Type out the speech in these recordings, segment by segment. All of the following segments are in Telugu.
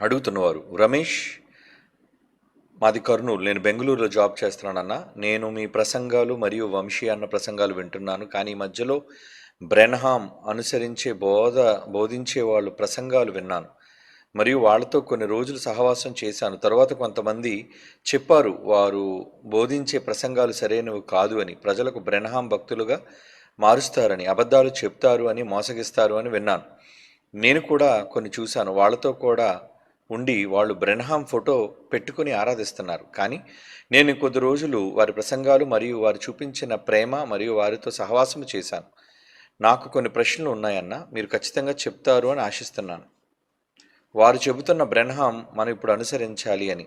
అడుగుతున్నవారు రమేష్ మాది కర్నూలు నేను బెంగళూరులో జాబ్ చేస్తున్నానన్న నేను మీ ప్రసంగాలు మరియు వంశీ అన్న ప్రసంగాలు వింటున్నాను కానీ మధ్యలో బ్రెన్హామ్ అనుసరించే బోధ బోధించే వాళ్ళు ప్రసంగాలు విన్నాను మరియు వాళ్ళతో కొన్ని రోజులు సహవాసం చేశాను. తర్వాత కొంతమంది చెప్పారు వారు బోధించే ప్రసంగాలు సరైనవి కాదు అని. ప్రజలకు బ్రెన్హామ్ భక్తులుగా మారుస్తారని అబద్ధాలు చెప్తారు అని మోసగిస్తారు అని విన్నాను. నేను కూడా కొన్ని చూశాను. వాళ్ళతో కూడా ఉండి వాళ్ళు బ్రెన్హామ్ ఫోటో పెట్టుకుని ఆరాధిస్తున్నారు. కానీ నేను కొద్ది రోజులు వారి ప్రసంగాలు మరియు వారు చూపించిన ప్రేమ మరియు వారితో సహవాసం చేశాను. నాకు కొన్ని ప్రశ్నలు ఉన్నాయన్న మీరు ఖచ్చితంగా చెప్తారు అని ఆశిస్తున్నాను. వారు చెబుతున్న బ్రెన్హామ్ మనం ఇప్పుడు అనుసరించాలి అని.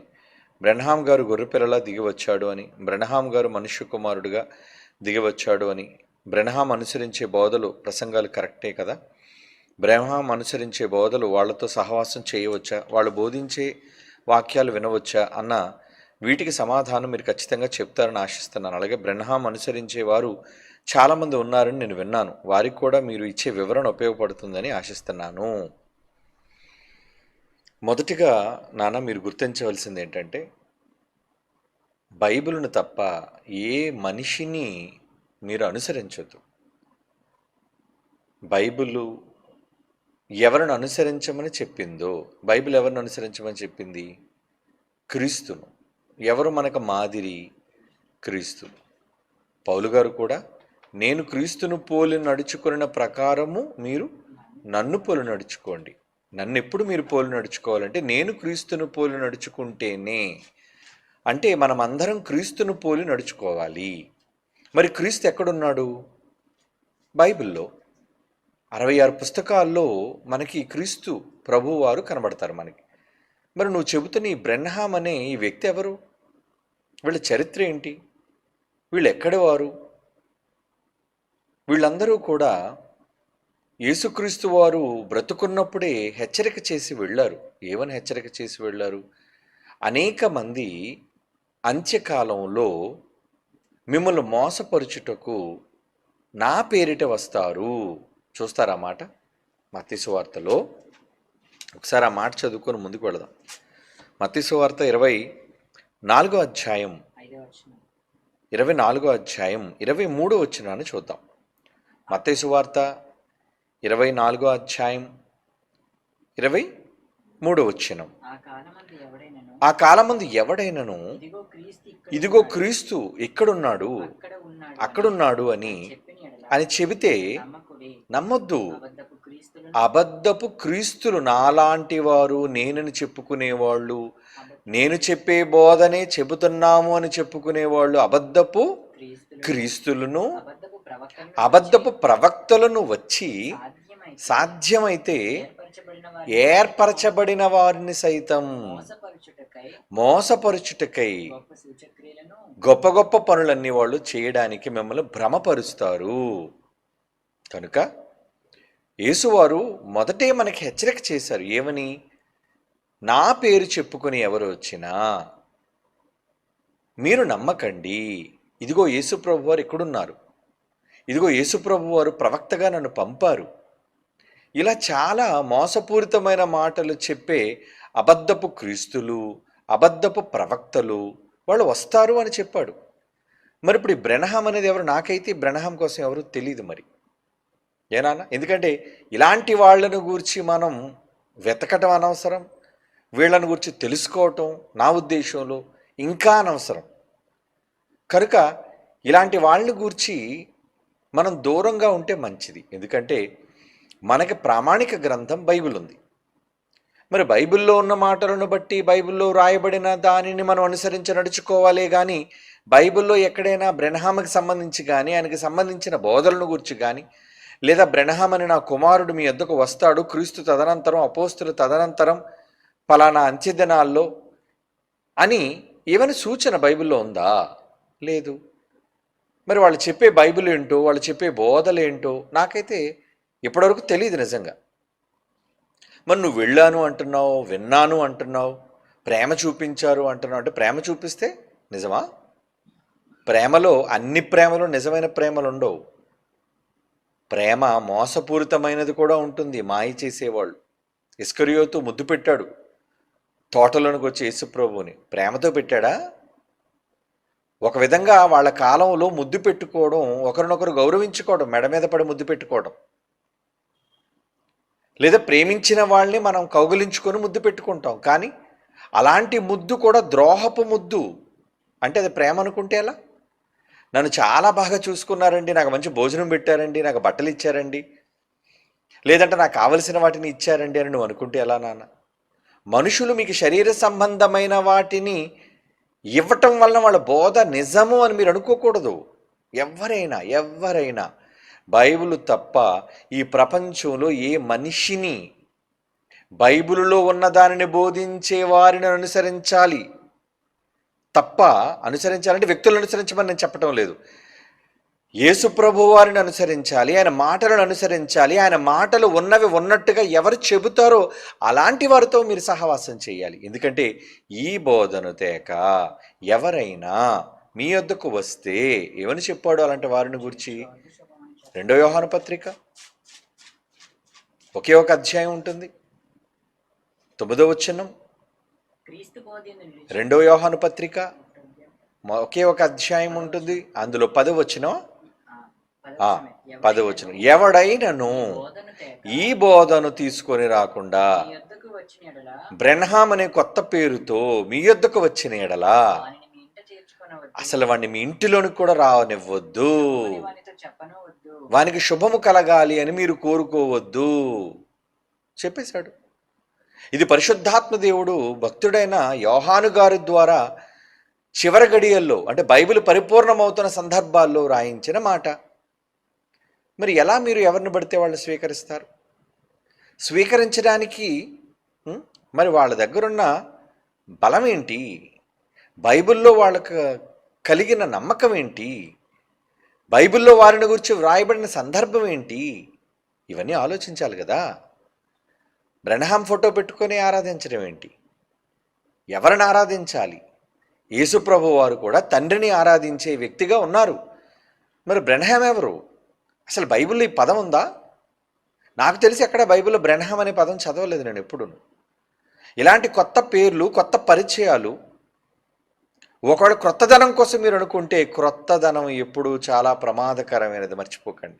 బ్రెన్హామ్ గారు గొర్రెపిల్లలా దిగివచ్చాడు అని. బ్రెన్హామ్ గారు మనుష్య కుమారుడిగా దిగివచ్చాడు అని. బ్రెన్హామ్ అనుసరించే బోధలు ప్రసంగాలు కరెక్టే కదా? బ్రహ్మం అనుసరించే బోధలు వాళ్ళతో సహవాసం చేయవచ్చా? వాళ్ళు బోధించే వాక్యాలు వినవచ్చా? అన్న వీటికి సమాధానం మీరు ఖచ్చితంగా చెప్తారని ఆశిస్తున్నాను. అలాగే బ్రహ్మాం అనుసరించే వారు చాలామంది ఉన్నారని నేను విన్నాను. వారికి కూడా మీరు ఇచ్చే వివరణ ఉపయోగపడుతుందని ఆశిస్తున్నాను. మొదటిగా నాన్న మీరు గుర్తించవలసింది ఏంటంటే బైబిల్ను తప్ప ఏ మనిషిని మీరు అనుసరించొద్దు. బైబిల్ ఎవరిని అనుసరించమని చెప్పిందో బైబిల్ ఎవరిని అనుసరించమని చెప్పింది? క్రీస్తును. ఎవరు మనకు మాదిరి? క్రీస్తు. పౌలు గారు కూడా నేను క్రీస్తును పోలి నడుచుకున్న ప్రకారము మీరు నన్ను పోలి నడుచుకోండి. నన్ను ఎప్పుడు మీరు పోలి నడుచుకోవాలంటే నేను క్రీస్తును పోలి నడుచుకుంటేనే. అంటే మనం అందరం క్రీస్తును పోలి నడుచుకోవాలి. మరి క్రీస్తు ఎక్కడున్నాడు? బైబిల్లో. అరవై ఆరు పుస్తకాల్లో మనకి క్రీస్తు ప్రభువారు కనబడతారు మనకి. మరి నువ్వు చెబుతున్న ఈ బ్రెన్హామ్ అనే ఈ వ్యక్తి ఎవరు? వీళ్ళ చరిత్ర ఏంటి? వీళ్ళు ఎక్కడి వారు? వీళ్ళందరూ కూడా యేసుక్రీస్తు వారు బ్రతుకున్నప్పుడే హెచ్చరిక చేసి వెళ్ళారు. ఏమని హెచ్చరిక చేసి వెళ్ళారు? అనేక మంది అంత్యకాలంలో మిమ్మల్ని మోసపరుచుటకు నా పేరిట వస్తారు. చూస్తారా మాట? మత్తిసు వార్తలో. ఒకసారి ఆ మాట చదువుకొని ముందుకు వెళదాం. మత్తిసు వార్త ఇరవై నాలుగో అధ్యాయం. ఇరవై నాలుగో అధ్యాయం ఇరవై మూడో వచ్చినాన్ని చూద్దాం. మత్తయి వార్త ఇరవై నాలుగో అధ్యాయం ఇరవై మూడో వచ్చినం ఆ కాలమందు ఎవడైనను? ఇదిగో క్రీస్తు ఇక్కడున్నాడు. ఉన్నాడు అక్కడున్నాడు అని అని చెబితే నమ్మొద్దు. అబద్ధపు క్రీస్తులు నాలాంటి వారు నేనని చెప్పుకునేవాళ్ళు. నేను చెప్పే బోధనే చెబుతున్నాము అని చెప్పుకునేవాళ్ళు అబద్ధపు క్రీస్తులు క్రీస్తులను అబద్ధపు ప్రవక్తలు అబద్ధపు ప్రవక్తలను వచ్చి సాధ్యమైతే ఏర్పరచబడిన వారి ఏర్పరచబడిన వారిని సైతం మోసపరచుటకై గొప్ప గొప్ప పనులన్నీ వాళ్ళు చేయడానికి మిమ్మల్ని భ్రమపరుస్తారు. కనుక యేసువారు మొదటే మనకి హెచ్చరిక చేశారు ఏమని? నా పేరు చెప్పుకొని ఎవరు వచ్చినా మీరు నమ్మకండి. ఇదిగో యేసుప్రభు వారు ఎక్కడున్నారు ఇదిగో యేసుప్రభు వారు ప్రవక్తగా నన్ను పంపారు. ఇలా చాలా మోసపూరితమైన మాటలు చెప్పే అబద్ధపు క్రీస్తులు అబద్ధపు ప్రవక్తలు వాళ్ళు వస్తారు అని చెప్పాడు. మరి ఇప్పుడు ఈ బ్రెనహాం అనేది ఎవరు? నాకైతే ఈ బ్రెనహాం కోసం ఎవరు తెలియదు మరి. ఏనా ఎందుకంటే ఇలాంటి వాళ్ళను గురించి మనం వెతకటం అనవసరం వీళ్ళని గురించి తెలుసుకోవటం నా ఉద్దేశంలో ఇంకా అనవసరం. కనుక ఇలాంటి వాళ్ళని గురించి మనం దూరంగా ఉంటే మంచిది. ఎందుకంటే మనకి ప్రామాణిక గ్రంథం బైబిల్ ఉంది మరి బైబిల్లో ఉన్న మాటలను బట్టి బైబిల్లో రాయబడిన దానిని మనం అనుసరించి నడుచుకోవాలే కానీ బైబిల్లో ఎక్కడైనా బ్రెనహామకి సంబంధించి కానీ ఆయనకి సంబంధించిన బోధలను గురించి కానీ లేదా బ్రెనహామని నా కుమారుడు మీ ఎద్దకు వస్తాడు క్రీస్తు తదనంతరం అపోస్తులు తదనంతరం పలానా అంత్యదినాల్లో అని ఏమైనా సూచన బైబిల్లో ఉందా? లేదు. మరి వాళ్ళు చెప్పే బైబిల్ ఏంటో వాళ్ళు చెప్పే బోధలేంటో నాకైతే ఇప్పటివరకు తెలియదు నిజంగా. మరి నువ్వు వెళ్ళాను అంటున్నావు విన్నాను అంటున్నావు ప్రేమ చూపించారు అంటున్నావు అంటే ప్రేమ చూపిస్తే నిజమా? ప్రేమలో అన్ని ప్రేమలు నిజమైన ప్రేమలు ఉండవు. ప్రేమ మోసపూరితమైనది కూడా ఉంటుంది మాయ చేసేవాళ్ళు. ఇస్కరియోతు ముద్దు పెట్టాడు. తోటలోనికి వచ్చి యేసుప్రభుని ప్రేమతో పెట్టాడా? ఒక విధంగా వాళ్ళ కాలంలో ముద్దు పెట్టుకోవడం ఒకరినొకరు గౌరవించుకోవడం మెడ మీద పడి ముద్దు పెట్టుకోవడం. లేదా ప్రేమించిన వాళ్ళని మనం కౌగిలించుకొని ముద్దు పెట్టుకుంటాం. కానీ అలాంటి ముద్దు కూడా ద్రోహపు ముద్దు. అంటే అది ప్రేమ అనుకుంటే ఎలా? నన్ను చాలా బాగా చూసుకున్నారండి నాకు మంచి భోజనం పెట్టారండి నాకు బట్టలు ఇచ్చారండి. లేదంటే నాకు కావలసిన వాటిని ఇచ్చారండి అని నువ్వు అనుకుంటే ఎలా నాన్న? మనుషులు మీకు శరీర సంబంధమైన వాటిని ఇవ్వటం వలన వాళ్ళ బోధ నిజము అని మీరు అనుకోకూడదు. ఎవరైనా ఎవరైనా. బైబిల్ తప్ప ఈ ప్రపంచంలో ఏ మనిషిని బైబిలులో ఉన్న దానిని బోధించే వారిని అనుసరించాలి. తప్ప అనుసరించాలంటే వ్యక్తులను అనుసరించమని నేను చెప్పటం లేదు. యేసు ప్రభు వారిని అనుసరించాలి ఆయన మాటలను అనుసరించాలి ఆయన మాటలు ఉన్నవి ఉన్నట్టుగా ఎవరు చెబుతారో అలాంటి వారితో మీరు సహవాసం చేయాలి. ఎందుకంటే ఈ బోధను తేక ఎవరైనా మీ వద్దకు వస్తే ఏమని చెప్పాడు అలాంటి వారిని గురించి? రెండో వ్యవహార పత్రిక. ఒకే ఒక అధ్యాయం ఉంటుంది. తొమ్మిదో వచనం. రెండో యోహాను పత్రిక ఒకే ఒక అధ్యాయం ఉంటుంది. అందులో పది వచనం? ఆ, ఆ, పదవచనమే. పది వచనం. ఎవడైనను ఈ బోధను తీసుకొని రాకుండా బ్రెన్హామ్ అనే కొత్త పేరుతో మీ యొద్దకు వచ్చిన ఎడలా అసలు వాడిని మీ ఇంటిలోనికి కూడా రావనివ్వద్దు వానికి శుభము కలగాలి అని మీరు కోరుకోవద్దు. చెప్పేశాడు. ఇది పరిశుద్ధాత్మ దేవుడు భక్తుడైన యోహాను గారి ద్వారా చివరి గడియల్లో అంటే బైబిల్ పరిపూర్ణమవుతున్న సందర్భాల్లో రాయించిన మాట. మరి ఎలా మీరు ఎవరిని పడితే వాళ్ళు స్వీకరిస్తారు? స్వీకరించడానికి మరి వాళ్ళ దగ్గరున్న బలం ఏంటి? బైబిల్లో వాళ్ళకు కలిగిన నమ్మకం ఏంటి? బైబిల్లో వారిని గురించి వ్రాయబడిన సందర్భం ఏంటి? ఇవన్నీ ఆలోచించాలి కదా. బ్రెనహాం ఫోటో పెట్టుకొని ఆరాధించడం ఏంటి? ఎవరిని ఆరాధించాలి? యేసుప్రభు వారు కూడా తండ్రిని ఆరాధించే వ్యక్తిగా ఉన్నారు. మరి బ్రెనహాం ఎవరు? అసలు బైబిల్లో ఈ పదం ఉందా? నాకు తెలిసి ఎక్కడ బైబిల్లో బ్రెనహాం అనే పదం చదవలేదు నేను ఎప్పుడు ఇలాంటి కొత్త పేర్లు కొత్త పరిచయాలు ఒకవేళ క్రొత్తదనం కోసం మీరు అనుకుంటే క్రొత్తదనం ఎప్పుడు చాలా ప్రమాదకరమైనది. మర్చిపోకండి.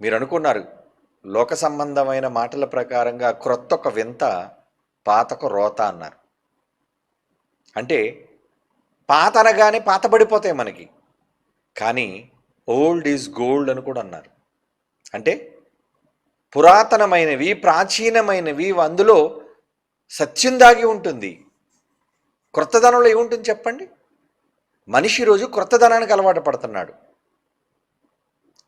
మీరు అనుకున్నారు లోక సంబంధమైన మాటల ప్రకారంగా క్రొత్త ఒక వింత పాతక రోత అన్నారు. అంటే పాత అనగానే పాతబడిపోతాయి మనకి. కానీ ఓల్డ్ ఈజ్ గోల్డ్ అని కూడా అన్నారు. అంటే పురాతనమైనవి ప్రాచీనమైనవి అందులో సత్యం దాగి ఉంటుంది. క్రొత్తదనంలో ఏముంటుంది చెప్పండి? మనిషి రోజు క్రొత్తదనానికి అలవాటు పడుతున్నాడు.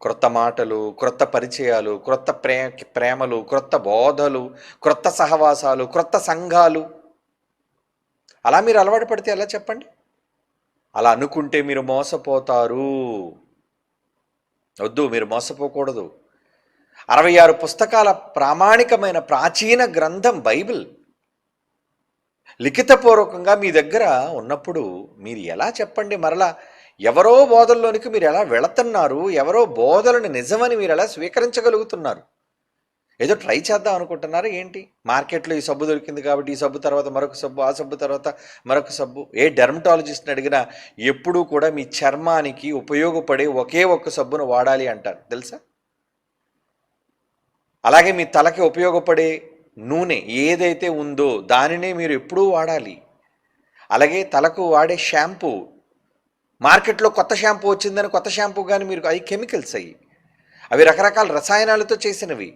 క్రొత్త మాటలు క్రొత్త పరిచయాలు క్రొత్త ప్రే ప్రేమలు క్రొత్త బోధలు క్రొత్త సహవాసాలు క్రొత్త సంఘాలు. అలా మీరు అలవాటు పడితే ఎలా చెప్పండి? అలా అనుకుంటే మీరు మోసపోతారు. వద్దు మీరు మోసపోకూడదు. అరవై ఆరు పుస్తకాల ప్రామాణికమైన ప్రాచీన గ్రంథం బైబిల్. లిఖితపూర్వకంగా మీ దగ్గర ఉన్నప్పుడు మీరు ఎలా చెప్పండి? మరలా ఎవరో బోధల్లోనికి మీరు ఎలా వెళుతున్నారు ఎవరో బోధలను నిజమని మీరు ఎలా స్వీకరించగలుగుతున్నారు? ఏదో ట్రై చేద్దాం అనుకుంటున్నారా ఏంటి? మార్కెట్లో ఈ సబ్బు దొరికింది కాబట్టి ఈ సబ్బు తర్వాత మరొక సబ్బు ఆ సబ్బు తర్వాత మరొక సబ్బు. ఏ డెర్మటాలజిస్ట్ని అడిగినా ఎప్పుడూ కూడా మీ చర్మానికి ఉపయోగపడే ఒకే ఒక్క సబ్బును వాడాలి అంటారు. తెలుసా? అలాగే మీ తలకి ఉపయోగపడే నూనె ఏదైతే ఉందో దానినే మీరు ఎప్పుడూ వాడాలి. అలాగే తలకు వాడే షాంపూ మార్కెట్లో కొత్త షాంపూ వచ్చిందని కొత్త షాంపూ కానీ మీరు అవి కెమికల్స్ అయ్యి అవి రకరకాల రసాయనాలతో చేసినవి.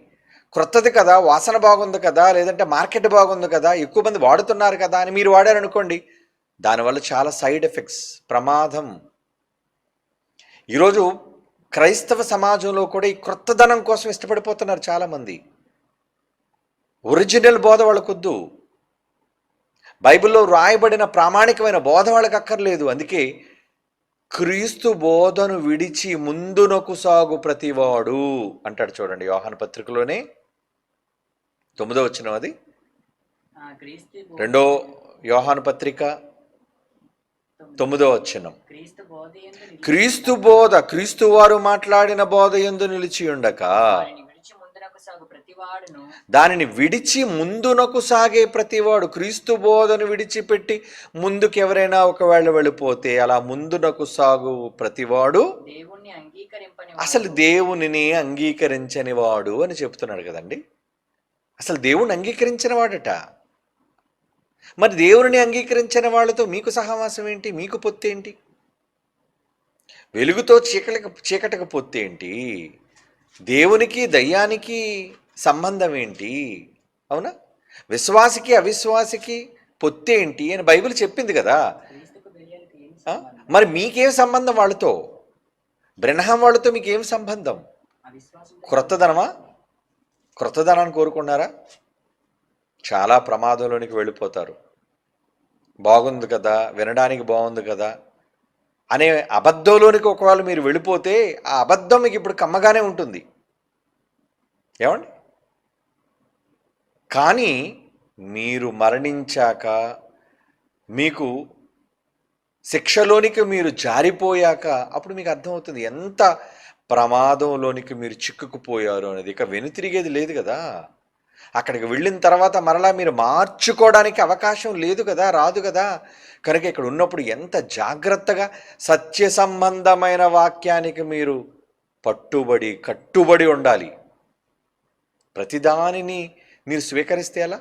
క్రొత్తది కదా వాసన బాగుంది కదా లేదంటే మార్కెట్ బాగుంది కదా ఎక్కువ మంది వాడుతున్నారు కదా అని మీరు వాడారనుకోండి దానివల్ల చాలా సైడ్ ఎఫెక్ట్స్ ప్రమాదం. ఈరోజు క్రైస్తవ సమాజంలో కూడా ఈ క్రొత్తదనం కోసం ఇష్టపడిపోతున్నారు చాలామంది. ఒరిజినల్ బోధ వాళ్ళకొద్దు. బైబిల్లో రాయబడిన ప్రామాణికమైన బోధ వాళ్ళకి అక్కర్లేదు అందుకే క్రీస్తు బోధను విడిచి ముందునకు సాగు ప్రతివాడు అంటాడు చూడండి యోహాను పత్రికలోనే. తొమ్మిదో వచ్చిన అది. రెండో యోహాను పత్రిక. తొమ్మిదో వచ్చినం క్రీస్తు బోధ క్రీస్తు వారు మాట్లాడిన బోధ ఎందు నిలిచి ఉండక వారిని విడిచి ముందునకు సాగు ప్రతి ప్రతివాడును దానిని విడిచి ముందునకు సాగే ప్రతివాడు క్రీస్తు బోధను విడిచిపెట్టి ముందుకు ఎవరైనా ఒకవేళ వెళ్ళిపోతే అలా ముందునకు సాగు ప్రతివాడు అసలు దేవునిని అంగీకరించని వాడు అని చెప్తున్నాడు కదండి. అసలు దేవుణ్ణి అంగీకరించిన వాడట. మరి దేవుని అంగీకరించిన వాళ్ళతో మీకు సహవాసం ఏంటి? మీకు పొత్తు ఏంటి? వెలుగుతో చీకటికి చీకటికి పొత్తు ఏంటి? దేవునికి దయ్యానికి సంబంధం ఏంటి? అవునా? విశ్వాసికి అవిశ్వాసికి పొత్తి ఏంటి అని బైబిల్ చెప్పింది కదా. మరి మీకేం సంబంధం వాళ్ళతో? బ్రహ్మం వాళ్ళతో మీకేం సంబంధం? క్రొత్తధనమా క్రొత్తదనమా? క్రొత్తదనాన్ని కోరుకున్నారా? చాలా ప్రమాదంలోనికి వెళ్ళిపోతారు. బాగుంది కదా వినడానికి బాగుంది కదా అనే అబద్ధంలోనికి ఒకవేళ మీరు వెళ్ళిపోతే ఆ అబద్ధం మీకు ఇప్పుడు కమ్మగానే ఉంటుంది. ఏమండి? కానీ మీరు మరణించాక మీకు శిక్షలోనికి మీరు జారిపోయాక అప్పుడు మీకు అర్థమవుతుంది ఎంత ప్రమాదంలోనికి మీరు చిక్కుకుపోయారు అనేది. ఇక వెనుతిరిగేది లేదు కదా. అక్కడికి వెళ్ళిన తర్వాత మరలా మీరు మార్చుకోవడానికి అవకాశం లేదు కదా రాదు కదా. కనుక ఇక్కడ ఉన్నప్పుడు ఎంత జాగ్రత్తగా సత్య సంబంధమైన వాక్యానికి మీరు పట్టుబడి కట్టుబడి ఉండాలి. ప్రతిదానిని మీరు స్వీకరిస్తే ఎలా?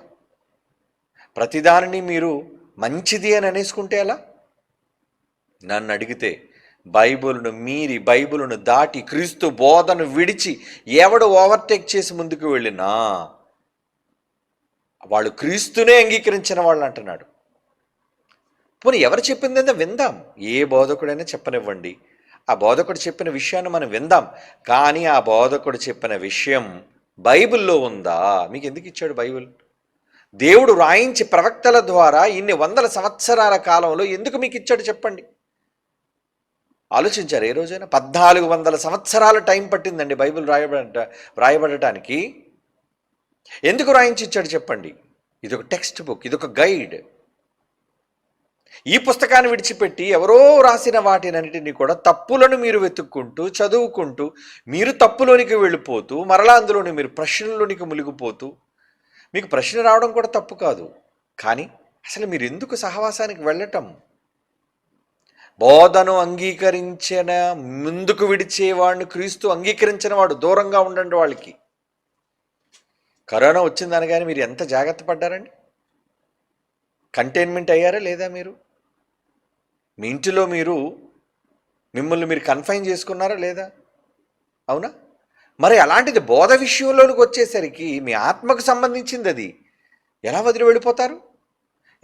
ప్రతిదానిని మీరు మంచిది అని అనేసుకుంటే ఎలా? నన్ను అడిగితే బైబిల్ను మీరి బైబిల్ను దాటి క్రీస్తు బోధను విడిచి ఎవడు ఓవర్టేక్ చేసి ముందుకు వెళ్ళినా వాళ్ళు క్రీస్తునే అంగీకరించిన వాళ్ళు అంటున్నాడు. పోనీ ఎవరు చెప్పిందంటే విందాం. ఏ బోధకుడైనా చెప్పనివ్వండి. ఆ బోధకుడు చెప్పిన విషయాన్ని మనం విందాం. కానీ ఆ బోధకుడు చెప్పిన విషయం బైబిల్లో ఉందా? మీకు ఎందుకు ఇచ్చాడు బైబిల్? దేవుడు రాయించి ప్రవక్తల ద్వారా ఇన్ని వందల సంవత్సరాల కాలంలో ఎందుకు మీకు ఇచ్చాడు చెప్పండి. ఆలోచించారు ఏ రోజైనా? పద్నాలుగు వందల సంవత్సరాల టైం పట్టిందండి బైబిల్ రాయబడ రాయబడటానికి. ఎందుకు రాయించి ఇచ్చాడు చెప్పండి? ఇది ఒక టెక్స్ట్ బుక్ ఇది ఒక గైడ్. ఈ పుస్తకాన్ని విడిచిపెట్టి ఎవరో రాసిన వాటినన్నింటినీ కూడా తప్పులను మీరు వెతుక్కుంటూ చదువుకుంటూ మీరు తప్పులోనికి వెళ్ళిపోతూ మరలా అందులోని మీరు ప్రశ్నలోనికి మునిగిపోతూ మీకు ప్రశ్న రావడం కూడా తప్పు కాదు. కానీ అసలు మీరు ఎందుకు సహవాసానికి వెళ్ళటం? బోధను అంగీకరించిన ముందుకు విడిచేవాడిని క్రీస్తు అంగీకరించిన వాడు దూరంగా ఉండండి వాళ్ళకి. కరోనా వచ్చిందనగానే కానీ మీరు ఎంత జాగ్రత్త పడ్డారండి? కంటైన్మెంట్ అయ్యారా లేదా మీరు? మీ ఇంటిలో మీరు మిమ్మల్ని మీరు కన్ఫైన్ చేసుకున్నారా లేదా? అవునా? మరి అలాంటిది బోధ విషయంలోనికి వచ్చేసరికి మీ ఆత్మకు సంబంధించింది అది. ఎలా వదిలి వెళ్ళిపోతారు?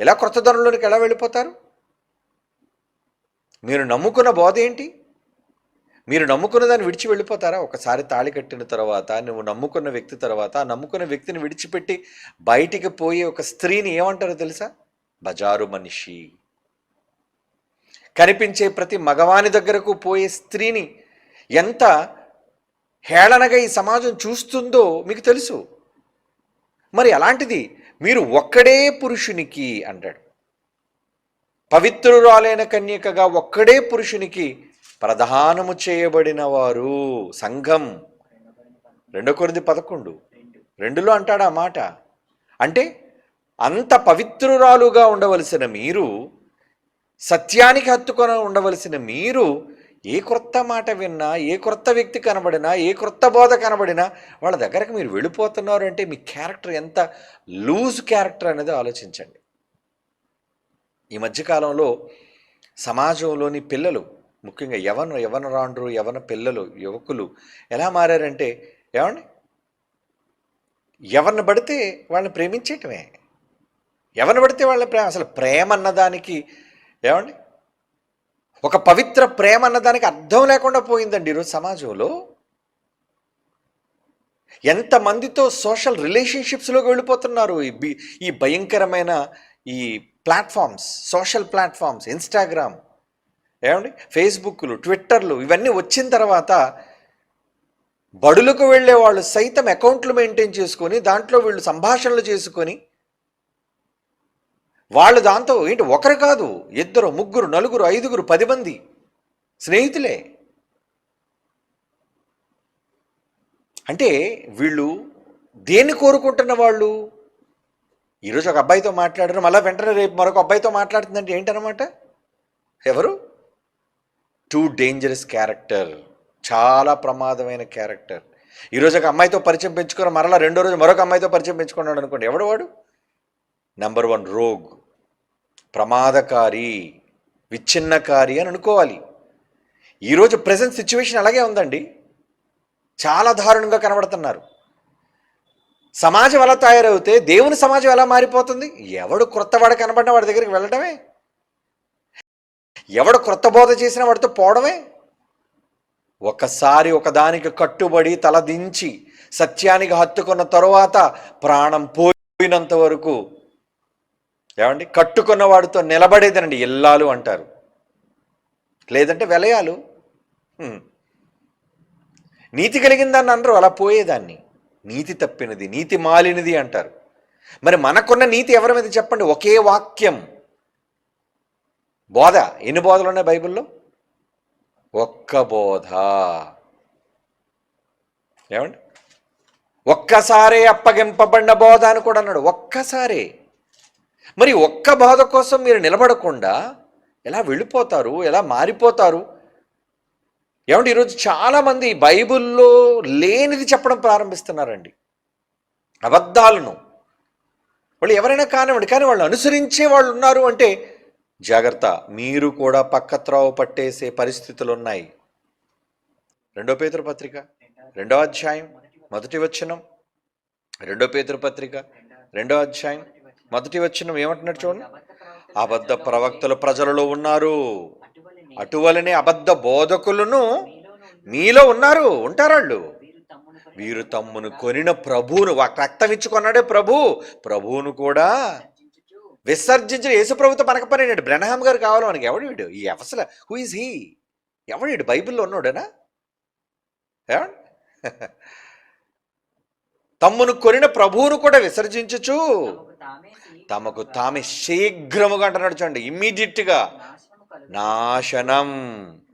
ఎలా కొత్త ధనంలోనికి ఎలా వెళ్ళిపోతారు? మీరు నమ్ముకున్న బోధ ఏంటి? మీరు నమ్ముకున్న దాన్ని విడిచి వెళ్ళిపోతారా? ఒకసారి తాళి కట్టిన తర్వాత నువ్వు నమ్ముకున్న వ్యక్తి తర్వాత నమ్ముకున్న వ్యక్తిని విడిచిపెట్టి బయటికి పోయే ఒక స్త్రీని ఏమంటారో తెలుసా? బజారు మనిషి. కనిపించే ప్రతి మగవాని దగ్గరకు పోయే స్త్రీని ఎంత హేళనగా ఈ సమాజం చూస్తుందో మీకు తెలుసు. మరి అలాంటిది మీరు ఒక్కడే పురుషునికి అంటాడు. పవిత్రురాలైన కన్యకగా ఒక్కడే పురుషునికి ప్రధానము చేయబడిన వారు సంఘం. రెండో కొరింది పదకొండు. రెండులో అంటాడు ఆ మాట. అంటే అంత పవిత్రురాలుగా ఉండవలసిన మీరు సత్యానికి హత్తుకొని ఉండవలసిన మీరు ఏ క్రొత్త మాట విన్నా ఏ క్రొత్త వ్యక్తి కనబడినా ఏ క్రొత్త బోధ కనబడినా వాళ్ళ దగ్గరకు మీరు వెళ్ళిపోతున్నారు అంటే మీ క్యారెక్టర్ ఎంత లూజ్ క్యారెక్టర్ అనేది ఆలోచించండి. ఈ మధ్యకాలంలో సమాజంలోని పిల్లలు ముఖ్యంగా యవన యవన రాండ్రు యవన పిల్లలు యువకులు ఎలా మారారంటే ఏమండి? ఎవరిని పడితే వాళ్ళని ప్రేమించేయటమే. ఎవరిని పడితే వాళ్ళ ప్రేమ అసలు ప్రేమ అన్నదానికి ఏమండి? ఒక పవిత్ర ప్రేమ అన్నదానికి అర్థం లేకుండా పోయిందండి ఈరోజు సమాజంలో. ఎంతమందితో సోషల్ రిలేషన్షిప్స్లోకి వెళ్ళిపోతున్నారు ఈ బి ఈ భయంకరమైన ఈ ప్లాట్ఫామ్స్ సోషల్ ప్లాట్ఫామ్స్ ఇన్స్టాగ్రామ్ ఏమండి? ఫేస్బుక్లు ట్విట్టర్లు ఇవన్నీ వచ్చిన తర్వాత బడులకు వెళ్ళే వాళ్ళు సైతం అకౌంట్లు మెయింటైన్ చేసుకొని దాంట్లో వీళ్ళు సంభాషణలు చేసుకొని వాళ్ళు దాంతో ఏంటి? ఒకరు కాదు ఇద్దరు ముగ్గురు నలుగురు ఐదుగురు పది మంది స్నేహితులే. అంటే వీళ్ళు దేన్ని కోరుకుంటున్న వాళ్ళు? ఈరోజు ఒక అబ్బాయితో మాట్లాడారు మళ్ళీ వెంటనే రేపు మరొక అబ్బాయితో మాట్లాడుతుందంటే ఏంటనమాట ఎవరు? టూ డేంజరస్ క్యారెక్టర్ చాలా ప్రమాదమైన క్యారెక్టర్. ఈరోజు ఒక అమ్మాయితో పరిచయం పెంచుకుని మరలా రెండో రోజు మరొక అమ్మాయితో పరిచయం పెంచుకున్నాడు అనుకోండి ఎవడు వాడు? Number one rogue. ప్రమాదకారి విచ్ఛిన్నకారి అని అనుకోవాలి. ఈరోజు ప్రజెంట్ సిచ్యువేషన్ అలాగే ఉందండి. చాలా దారుణంగా కనబడుతున్నారు. సమాజం ఎలా తయారవుతే దేవుని సమాజం ఎలా మారిపోతుంది? ఎవడు క్రొత్తవాడు కనబడిన వాడి దగ్గరికి వెళ్ళడమే? ఎవడు క్రొత్త బోధ చేసిన వాడితో పోవడమే? ఒకసారి ఒకదానికి కట్టుబడి తలదించి సత్యానికి హత్తుకున్న తరువాత ప్రాణం పోయినంత వరకు ఏమండి? కట్టుకున్న వాడితో నిలబడేదనండి ఇల్లాలు అంటారు. లేదంటే వెలయాలు. నీతి కలిగిందాన్ని అనరు అలా పోయేదాన్ని. నీతి తప్పినది నీతి మాలినది అంటారు. మరి మనకున్న నీతి ఎవరి మీద చెప్పండి? ఒకే వాక్యం. బోధ. ఎన్ని బోధలు ఉన్నాయి బైబిల్లో? ఒక్క బోధ. ఏమండి? ఒక్కసారే అప్పగింపబడిన బోధ అని కూడా అన్నాడు. ఒక్కసారే. మరి ఒక్క బాధ కోసం మీరు నిలబడకుండా ఎలా వెళ్ళిపోతారు? ఎలా మారిపోతారు? ఏమంటే ఈరోజు చాలామంది బైబిల్లో లేనిది చెప్పడం ప్రారంభిస్తున్నారండి. అబద్ధాలను. వాళ్ళు ఎవరైనా కానివ్వండి కానీ వాళ్ళు అనుసరించే వాళ్ళు ఉన్నారు అంటే జాగ్రత్త మీరు కూడా పక్కత్రావు పట్టేసే పరిస్థితులు ఉన్నాయి. రెండో పేతురు పత్రిక రెండో అధ్యాయం మొదటి వచనం రెండో పేతృపత్రిక పత్రిక రెండో అధ్యాయం మొదటి వచ్చిన ఏమంటున్నాడు చూడండి. అబద్ధ ప్రవక్తలు ప్రజలలో ఉన్నారు. అటువలనే అబద్ధ బోధకులను మీలో ఉన్నారు. ఉంటారాళ్ళు? వీరు తమ్మును కొనిన ప్రభువును రక్తం ఇచ్చుకున్నాడే ప్రభు. ప్రభువును కూడా విసర్జించిన యేసు ప్రభుతో మనకు బ్రహ్మ గారు కావాలి మనకి ఎవడు వీడు? ఈ అవసర హూ ఈజ్ హీ ఎవడు వీడు? బైబిల్లో ఉన్నాడేనా? తమ్మును కొనిన ప్రభువును కూడా విసర్జించుచు తమకు తామే శీఘ్రముగా అంటున్నాడు చూడండి ఇమ్మీడియట్గా. నాశనం.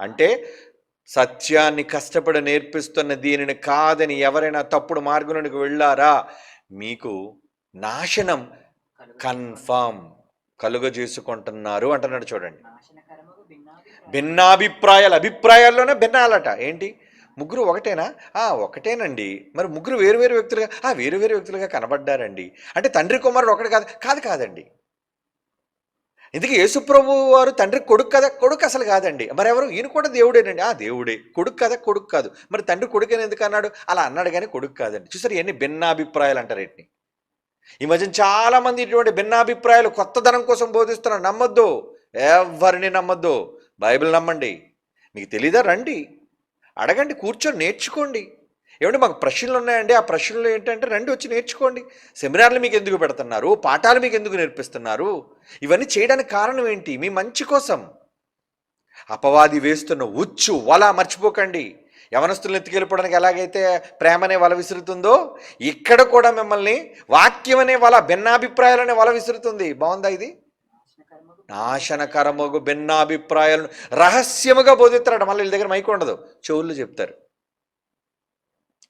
అంటే సత్యాన్ని కష్టపడి నేర్పిస్తున్న దీనిని కాదని ఎవరైనా తప్పుడు మార్గంలోనికి వెళ్ళారా? మీకు నాశనం కన్ఫామ్ కలుగజేసుకుంటున్నారు అంటున్నాడు చూడండి. భిన్నాభిప్రాయాలు అభిప్రాయాల్లోనే భిన్నాలట. ఏంటి? ముగ్గురు ఒకటేనా? ఆ ఒకటేనండి. మరి ముగ్గురు వేరు వేరు వ్యక్తులుగా ఆ వేరు వేరు వ్యక్తులుగా కనబడ్డారండి. అంటే తండ్రి కుమారుడు ఒకటి కాదు కాదు కాదండి. ఇందుకే యేసుప్రభు వారు తండ్రి కొడుకు కదా కొడుకు అసలు కాదండి. మరి ఎవరు? ఈయన కూడా దేవుడేనండి. ఆ దేవుడే. కొడుకు కదా కొడుకు కాదు. మరి తండ్రి కొడుకని ఎందుకు అన్నాడు? అలా అన్నాడు కానీ కొడుకు కాదండి. చూసారు ఎన్ని భిన్నాభిప్రాయాలు అంటారు వీటిని. ఈ మధ్య చాలామంది ఇటువంటి భిన్నాభిప్రాయాలు కొత్తదనం కోసం బోధిస్తున్నారు. నమ్మొద్దు. ఎవరిని నమ్మొద్దు? బైబిల్ నమ్మండి. మీకు తెలీదా? రండి. అడగండి కూర్చొని నేర్చుకోండి. ఏమంటే మాకు ప్రశ్నలు ఉన్నాయండి. ఆ ప్రశ్నలు ఏంటంటే రండి వచ్చి నేర్చుకోండి. సెమినార్లు మీకు ఎందుకు పెడుతున్నారు? పాఠాలు మీకు ఎందుకు నేర్పిస్తున్నారు? ఇవన్నీ చేయడానికి కారణం ఏంటి? మీ మంచి కోసం. అపవాది వేస్తున్న ఉచ్చు వల మర్చిపోకండి. యవనస్తులను ఎత్తుకెళ్ళిపోవడానికి ఎలాగైతే ప్రేమనే వల విసురుతుందో ఇక్కడ కూడా మిమ్మల్ని వాక్యం అనే వల భిన్నాభిప్రాయాలనే వల విసురుతుంది. బాగుందా ఇది? నాశనకరమగు భిన్నాభిప్రాయాలను రహస్యముగా బోధిస్తారట. మళ్ళీ వీళ్ళ దగ్గర మైకు ఉండదు. చెవుళ్ళు చెప్తారు.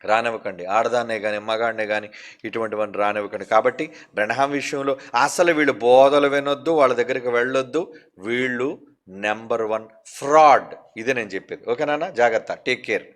రానివ్వకండి. ఆడదాన్నే కానీ మగాడినే కానీ ఇటువంటివన్నీ రానివ్వకండి. కాబట్టి బ్రహ్మ విషయంలో అసలు వీళ్ళు బోధలు వినొద్దు వాళ్ళ దగ్గరికి వెళ్ళొద్దు. వీళ్ళు నెంబర్ వన్ ఫ్రాడ్. ఇది నేను చెప్పేది. ఓకేనా జాగ్రత్త. Take care.